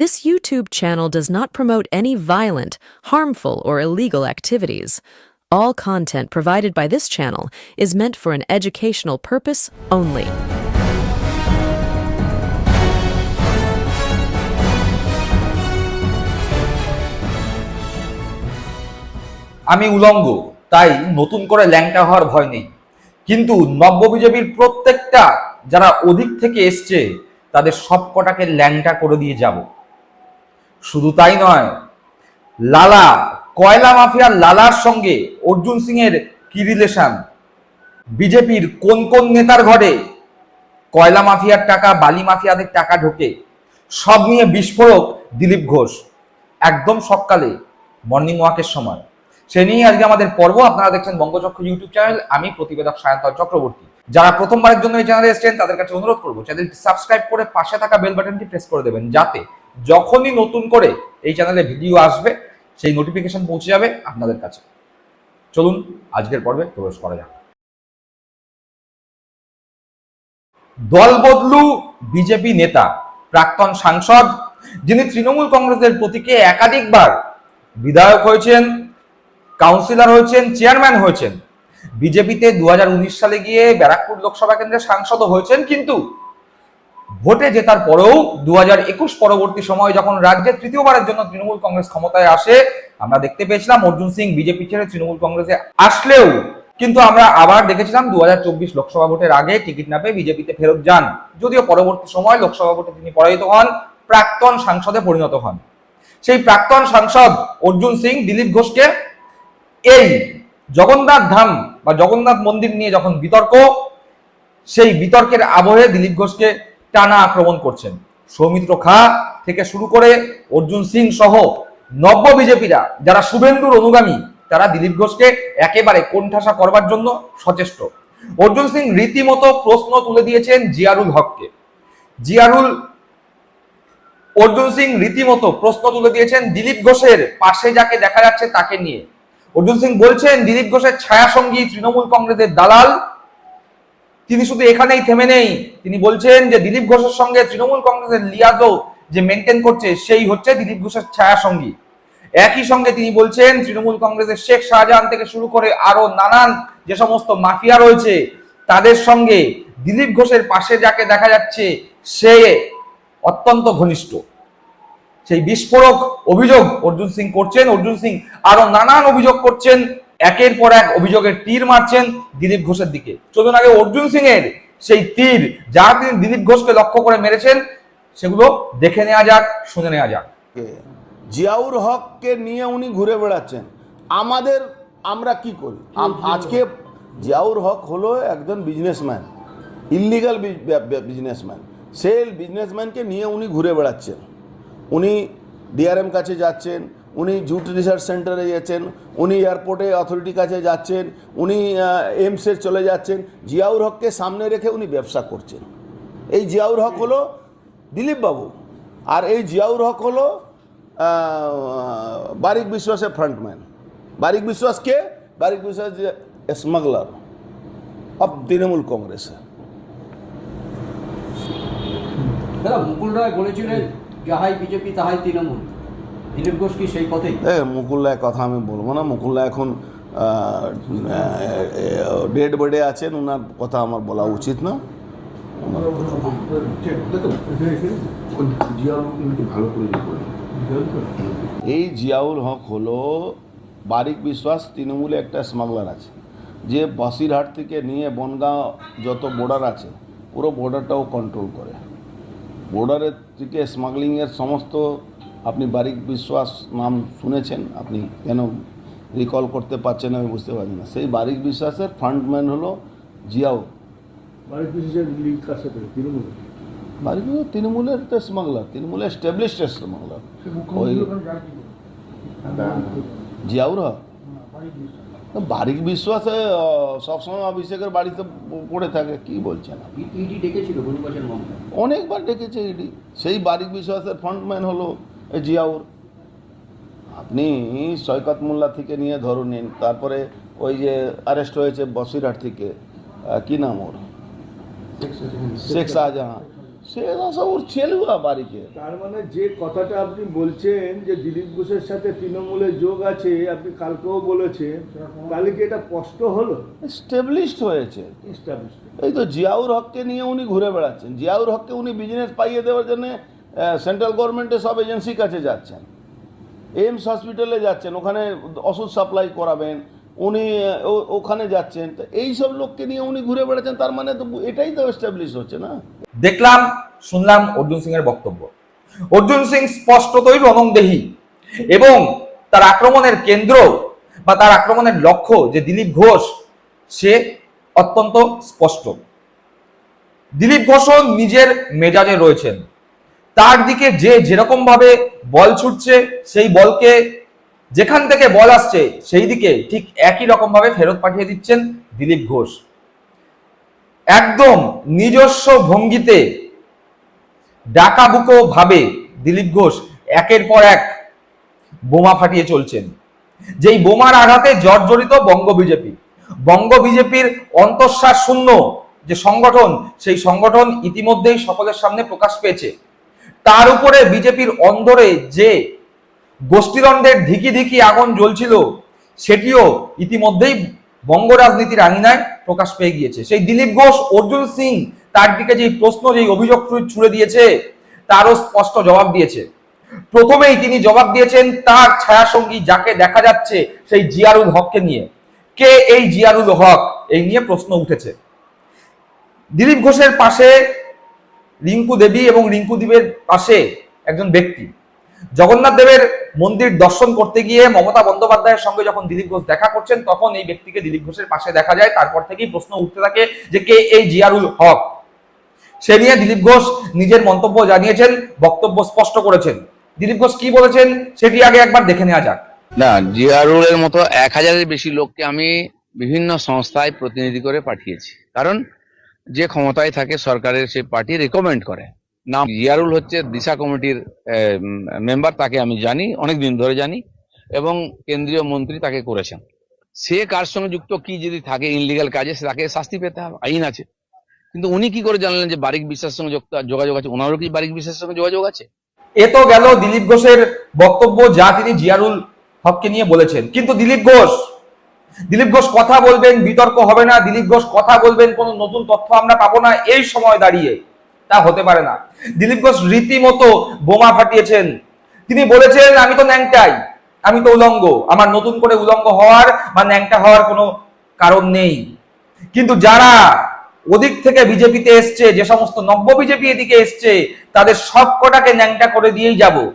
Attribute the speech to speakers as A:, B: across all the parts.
A: This YouTube channel does not promote any violent, harmful, or illegal activities. All content provided by this channel is meant for an educational purpose only.
B: আমি উলঙ্গ তাই নতুন করে ল্যাংটা হওয়ার ভয় নেই কিন্তু নব্য বিজেপির প্রত্যেকটা যারা অধিক থেকে এসছে তাদের সব কটাকে ল্যাংটা করে দিয়ে যাব শুধু তাই নয়, লালা, কয়লা মাফিয়ার লালার সঙ্গে অর্জুন সিং এর কি রিলেশন বিজেপির কোন কোন নেতার ঘরে কয়লা মাফিয়ার টাকা, বালি মাফিয়াদের টাকা ঢোকে, সব নিয়ে বিস্ফোরক দিলীপ ঘোষ। একদম সকালে মর্নিং ওয়াকের সময়। সে নিয়ে আজকে আমাদের পর্ব। আপনারা দেখছেন বঙ্গচক্র ইউটিউব চ্যানেল আমি প্রতিবেদক সায়ন্তন চক্রবর্তী। যারা প্রথমবারের জন্য এই চ্যানেলে এসেছেন, তাদের কাছে অনুরোধ করব চ্যানেলটি সাবস্ক্রাইব করে পাশে থাকা বেল বাটনটি প্রেস করে দেবেন, যাতে যখনই নতুন করে এই চ্যানেলে ভিডিও আসবে, সেই নোটিফিকেশন পৌঁছে যাবে আপনাদের কাছে। চলুন, আজকের পর্বে প্রবেশ করা যাক। দল বদলু বিজেপি নেতা, প্রাক্তন সাংসদ, যিনি তৃণমূল কংগ্রেসের প্রতীকে একাধিকবার বিধায়ক হয়েছেন কাউন্সিলর হয়েছেন চেয়ারম্যান হয়েছেন। বিজেপিতে দু হাজার উনিশ সালে গিয়ে ব্যারাকপুর লোকসভা কেন্দ্রের সাংসদও হয়েছেন, কিন্তু ভোটে জেতার পরেও দু পরবর্তী সময়ে যখন রাজ্যে তৃতীয়বারের জন্য তৃণমূল কংগ্রেস ক্ষমতায় আসে, আমরা দেখতে পেয়েছিলাম অর্জুন সিং বিজেপি ছেড়ে তৃণমূল কংগ্রেসে আসলেও কিন্তু আমরা আবার দেখেছিলাম দু হাজার চব্বিশ লোকসভা ভোটের আগে টিকিট না পেয়ে বিজেপিতে ফেরত যান। যদিও পরবর্তী সময় লোকসভা ভোটে তিনি পরাজিত হন, প্রাক্তন সাংসদে পরিণত হন। সেই প্রাক্তন সাংসদ অর্জুন সিং, দিলীপ ঘোষকে এই জগন্নাথ ধাম বা জগন্নাথ মন্দির নিয়ে যখন বিতর্ক, সেই বিতর্কের আবহে দিলীপ ঘোষকে টানা আক্রমণ করছেন। সৌমিত্র খা থেকে শুরু করে অর্জুন সিং সহ নব্য বিজেপিরা, যারা শুভেন্দুর অনুগামী, তারা দিলীপ ঘোষকে একেবারে কোণঠাসা করবার জন্য সচেষ্ট। অর্জুন সিং রীতিমতো প্রশ্ন তুলে দিয়েছেন জিয়ারুল হককে। জিয়ারুল, অর্জুন সিং রীতিমতো প্রশ্ন তুলে দিয়েছেন দিলীপ ঘোষের পাশে যাকে দেখা যাচ্ছে তাকে নিয়ে। অর্জুন সিং বলছেন, দিলীপ ঘোষের ছায়া সঙ্গী তৃণমূল কংগ্রেসের দালাল তিনি শুধু এখানেই থেমে নেই। তিনি বলছেন যে দিলীপ ঘোষের সঙ্গে তৃণমূল কংগ্রেসের লিয়াজও যে মেনটেন করছে, সেই হচ্ছে দিলীপ ঘোষের ছায়া সঙ্গী একই সঙ্গে তিনি বলছেন, তৃণমূল কংগ্রেসের শেখ শাহজাহান থেকে শুরু করে আরও নানান যে সমস্ত মাফিয়া রয়েছে, তাদের সঙ্গে দিলীপ ঘোষের পাশে যাকে দেখা যাচ্ছে, সে অত্যন্ত ঘনিষ্ঠ। সেই বিস্ফোরক অভিযোগ অর্জুন সিং করছেন। অর্জুন সিং আরও নানান অভিযোগ করছেন। একের পর এক অভিযোগের তীর মারছেন দিলীপ ঘোষের দিকে। চলুন আগে অর্জুন সিং এর সেই তীর যা তিনি দিলীপ ঘোষকে লক্ষ্য করে মেরেছেন সেগুলো দেখে নেওয়া যাক শুনে নেওয়া যাক।
C: কে? জিয়াউর হককে নিয়ে উনি ঘুরে বেড়াচ্ছেন। আমাদের আমরা কি করি? আজকে জিয়াউর হক হলো একজন বিজনেসম্যান ইলিগাল বিজনেসম্যান সেই বিজনেসম্যানকে নিয়ে উনি ঘুরে বেড়াচ্ছেন। উনি ডিআরএম কাছে যাচ্ছেন উনি জুট রিসার্চ সেন্টারে যাচ্ছেন উনি এয়ারপোর্টে অথরিটি কাছে যাচ্ছেন, উনি এমসের চলে যাচ্ছেন। জিয়াউর হককে সামনে রেখে উনি ব্যবসা করছেন। এই জিয়াউর হক হলো দিলীপ বাবু আর এই জিয়াউর হক হলো বারিক বিশ্বাসের ফ্রন্টম্যান। বারিক বিশ্বাস কে? বারিক বিশ্বাস স্মাগলার অফ তৃণমূল কংগ্রেসে।
D: দাদা, মুকুল রায় বলেছিলেন, যাহাই বিজেপি তাহাই তৃণমূল। দিলীপ ঘোষ কি সেই পথেই?
C: এ মুকুল্লায় কথা আমি বলব না। মুকুল্লা এখন ডেড বেডে আছেন ওনার কথা আমার বলা উচিত না। এই জিয়াউল হক হলো বারিক বিশ্বাস তৃণমূলে একটা স্মাগলার আছে। যে বসিরহাট থেকে নিয়ে বনগাঁও যত বর্ডার আছে পুরো বর্ডারটাও কন্ট্রোল করে। বর্ডারের থেকে স্মাগলিংয়ের সমস্ত আপনি বারিক বিশ্বাস নাম শুনেছেন আপনি কেন রিকল করতে পারছেন আমি বুঝতে পারছি না। সেই বারিক বিশ্বাসের ফ্রন্টম্যান হলো
E: লিঙ্ক কার সাথে? তৃণমূল
C: বারিক বিশ্বাস তৃণমূলের তো স্মাগলার তৃণমূলের এস্টাবলিশড স্মাগলার
E: কি
C: জিয়াউর বারিক বিশ্বাসে। সবসময় অভিষেকের বাড়িতে পড়ে থাকে কি বলছেন অনেকবার ডেকেছে ইডি। সেই বারিক বিশ্বাসের ফ্রন্টম্যান হলো জিয়াউর আপনি সৈকত মোল্লা থেকে নিয়ে ধরুন নিন তারপরে ওই যে অ্যারেস্ট হয়েছে বসিরহাট থেকে কি নাম ওর? শেখ শাহজাহান। সে সব ওর ছেলেগুলা বাড়িতে।
E: তার মানে যে কথাটা আপনি বলছেন যে দিলীপ ঘোষের সাথে তৃণমূলের যোগ আছে আপনি কালকেও বলেছেন তাহলে কি এটা স্পষ্ট হলো?
C: স্টেবলিশড হয়েছে। এই তো জিয়াউর হককে নিয়ে উনি ঘুরে বেড়াচ্ছেন। জিয়াউর হককে উনি বিজনেস পাইয়ে দেওয়ার জন্য সেন্ট্রাল গভর্নমেন্টের সব এজেন্সির কাছে যাচ্ছেন। এইমস হসপিটালে যাচ্ছেন, ওখানে ওষুধ সাপ্লাই করাবেন, উনি ওখানে যাচ্ছেন। এই সব লোককে নিয়ে উনি ঘুরে বেড়াচ্ছেন, তার মানে তো এটাই তো এস্টাবলিশ হচ্ছে না?
B: দেখলাম, শুনলাম অর্জুন সিং এর বক্তব্য। অর্জুন সিং স্পষ্টতই রণংদেহী এবং তার আক্রমণের কেন্দ্র বা তার আক্রমণের লক্ষ্য যে দিলীপ ঘোষ, সে অত্যন্ত স্পষ্ট। দিলীপ ঘোষও নিজের মেজাজে রয়েছেন। তার দিকে যে যেরকম ভাবে বল ছুটছে, সেই বলকে যেখান থেকে বল আসছে, সেই দিকে ঠিক একই রকম ভাবে ফেরত পাঠিয়ে দিচ্ছেন দিলীপ ঘোষ। একদম নিজস্ব ভঙ্গিতে ডাকাবুকো ভাবে দিলীপ ঘোষ একের পর এক বোমা ফাটিয়ে চলছেন। যেই বোমার আঘাতে জর্জরিত বঙ্গ বিজেপি। বঙ্গ বিজেপির অন্তঃশ্বাস শূন্য যে সংগঠন, সেই সংগঠন ইতিমধ্যেই সকলের সামনে প্রকাশ পেয়েছে। তার উপরে বিজেপির অন্দরে যে গোষ্ঠীদ্বন্দ্বের ধিকি ধিকি আগুন জ্বলছিল, সেটিও ইতিমধ্যেই বঙ্গ রাজনীতির আঙিনায় প্রকাশ পেয়ে গিয়েছে। সেই দিলীপ ঘোষ, অর্জুন সিং, তার দিকে যেই প্রশ্ন, যেই অভিযোগ ছুড়ে দিয়েছে, তারও স্পষ্ট জবাব দিয়েছে। প্রথমেই তিনি জবাব দিয়েছেন, তার ছায়াসঙ্গী যাকে দেখা যাচ্ছে, সেই জিয়ারুল হককে নিয়ে। কে এই জিয়ারুল হক? এই নিয়ে প্রশ্ন উঠেছে। দিলীপ ঘোষের পাশে রিঙ্কু দেবী এবং রিঙ্কু দেবের পাশে একজন ব্যক্তি। জগন্নাথ দেবের মন্দির দর্শন করতে গিয়ে মমতা বন্দ্যোপাধ্যায়ের সঙ্গে যখন দিলীপ ঘোষ দেখা করছেন, তখন এই ব্যক্তিকে দিলীপ ঘোষের পাশে দেখা যায়। তারপর থেকেই প্রশ্ন উঠতে থাকে যে কে এই জিয়ারুল হক? সে নিয়ে দিলীপ ঘোষ নিজের মন্তব্য জানিয়েছেন, বক্তব্য স্পষ্ট করেছেন। দিলীপ ঘোষ কি বলেছেন সেটি আগে একবার দেখে নেওয়া যাক।
F: না, জিয়ারুলের মতো এক হাজারের বেশি লোককে আমি বিভিন্ন সংস্থায় প্রতিনিধি করে পাঠিয়েছি। কারণ যে ক্ষমতায় থাকে সরকারের সে পার্টি রেকমেন্ড করে। নাম জিয়ারুল হচ্ছে দিশা কমিটির মেম্বার তাকে আমি জানি অনেক দিন ধরে জানি, এবং কেন্দ্রীয় মন্ত্রী তাকে করেছেন। সে কার সঙ্গে যুক্ত, কি যদি থাকে ইনলিগাল কাজে তাকে শাস্তি পেতে হবে, আইন আছে। কিন্তু উনি কি করে জানলেন যে বারিক বিশ্বাসের সঙ্গে যোগাযোগ আছে? ওনারও কি বারিক বিশ্বাসের সঙ্গে যোগাযোগ আছে?
B: এ তো গেল দিলীপ ঘোষের বক্তব্য, যা তিনি জিয়ারুল হককে নিয়ে বলেছেন। কিন্তু দিলীপ ঘোষ দিলীপ ঘোষ কথা বলবেন, বিতর্ক হবে না। দিলীপ ঘোষ কথা বলবেন, কোনো নতুন তথ্য আমরা পাবো না। এই সময় দাঁড়িয়ে তা হতে পারে না। দিলীপ ঘোষ রীতিমতো বোমা ফাটিয়েছেন। তিনি বলেছেন, আমি তো ন্যাংটাই। আমি তো উলঙ্গ। আমার নতুন করে উলঙ্গ হওয়ার বা ন্যাংটা হওয়ার কোনো কারণ নেই। কিন্তু যারা ওদিক থেকে বিজেপিতে এসছে, যে সমস্ত নব্য বিজেপি এদিকে এসছে, তাদের সব কটাকে ন্যাংটা করে দিয়েই যাব।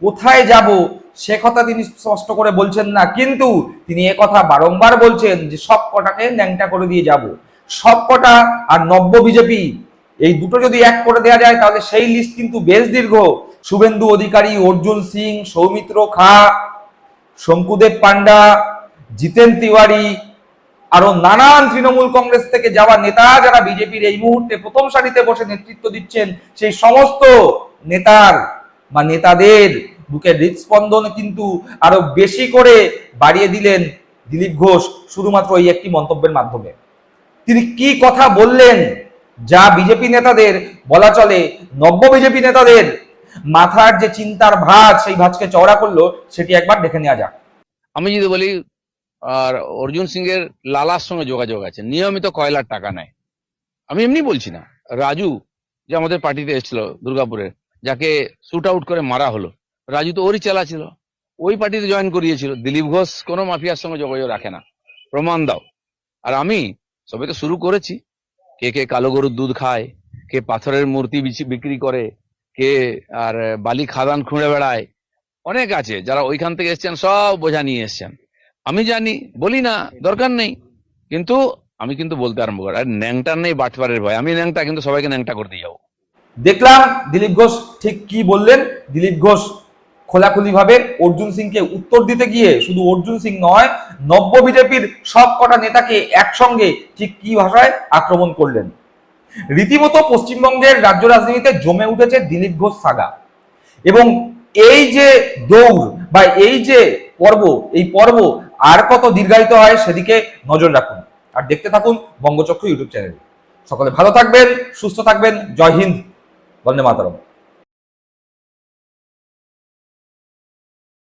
B: কোথায় যাব? সে কথা তিনি স্পষ্ট করে বলছেন না, কিন্তু তিনি কথা বারংবার বলছেন যে সব কটাকে ন্যাংটা করে দিয়ে যাব। সব কটা আর নব্য বিজেপি, এই দুটো যদি এক করে দেওয়া যায় তাহলে সেই লিস্ট কিন্তু বেশ দীর্ঘ। শুভেন্দু অধিকারী, অর্জুন সিং, সৌমিত্র খা, শঙ্কুদেব পান্ডা জিতেন তিওয়ারি, আরও নানান তৃণমূল কংগ্রেস থেকে যাওয়া নেতা যারা বিজেপির এই মুহূর্তে প্রথম সারিতে বসে নেতৃত্ব দিচ্ছেন, সেই সমস্ত নেতার বা নেতাদের বুকের হৃদস্পন্দন কিন্তু আরও বেশি করে বাড়িয়ে দিলেন দিলীপ ঘোষ শুধুমাত্র এই একটি মন্তব্যের মাধ্যমে। তিনি কি কথা বললেন? যা বিজেপি নেতাদের বলা চলে, নব্য বিজেপি নেতাদের। মাথার যে চিন্তার ভাঁজ, সেই ভাঁজকে চওড়া করল, সেটি একবার দেখে নেওয়া যাক।
F: আমি যদি বলি, আর অর্জুন সিং এর লালার সঙ্গে যোগাযোগ আছে, নিয়মিত কয়লার টাকা নেয়। আমি এমনি বলছি না। রাজু যে আমাদের পার্টিতে এসেছিল দুর্গাপুরে, যাকে শুট আউট করে মারা হলো রাজু তো ওরই চেলা ছিল। ওই পার্টিতে জয়েন করিয়েছিল। দিলীপ ঘোষ কোনো মাফিয়ার সঙ্গে যোগাযোগ রাখে না। প্রমাণ দাও। আর আমি সবে তো শুরু করেছি। কে কে কালো গরুর দুধ খায়, কে পাথরের মূর্তি বিক্রি করে, কে আর বালি খাদান খুঁড়ে বেড়ায়। অনেক আছে যারা ওইখান থেকে এসছেন, সব বোঝা নিয়ে এসছেন। আমি জানি, বলি না, দরকার নেই। কিন্তু আমি কিন্তু বলতে আরম্ভ করি। আর ন্যাংটার নেই বাটপারের ভয়। আমি ন্যাংটা, কিন্তু সবাইকে ন্যাংটা করতে যাব।
B: দেখলাম দিলীপ ঘোষ ঠিক কি বললেন। দিলীপ ঘোষ খোলাখুলি ভাবে অর্জুন সিংকে উত্তর দিতে গিয়ে শুধু অর্জুন সিং নয় নব্য বিজেপির সব কটা নেতাকে একসঙ্গে ঠিক কি ভাষায় আক্রমণ করলেন? রীতিমতো পশ্চিমবঙ্গের রাজ্য রাজনীতিতে জমে উঠেছে দিলীপ ঘোষ সাগা। এবং এই যে দৌড় বা এই যে পর্ব, এই পর্ব আর কত দীর্ঘায়িত হয় সেদিকে নজর রাখুন। আর দেখতে থাকুন বঙ্গচক্র ইউটিউব চ্যানেল। সকলে ভালো থাকবেন, সুস্থ থাকবেন। জয় হিন্দ। বন্দে মাতরম।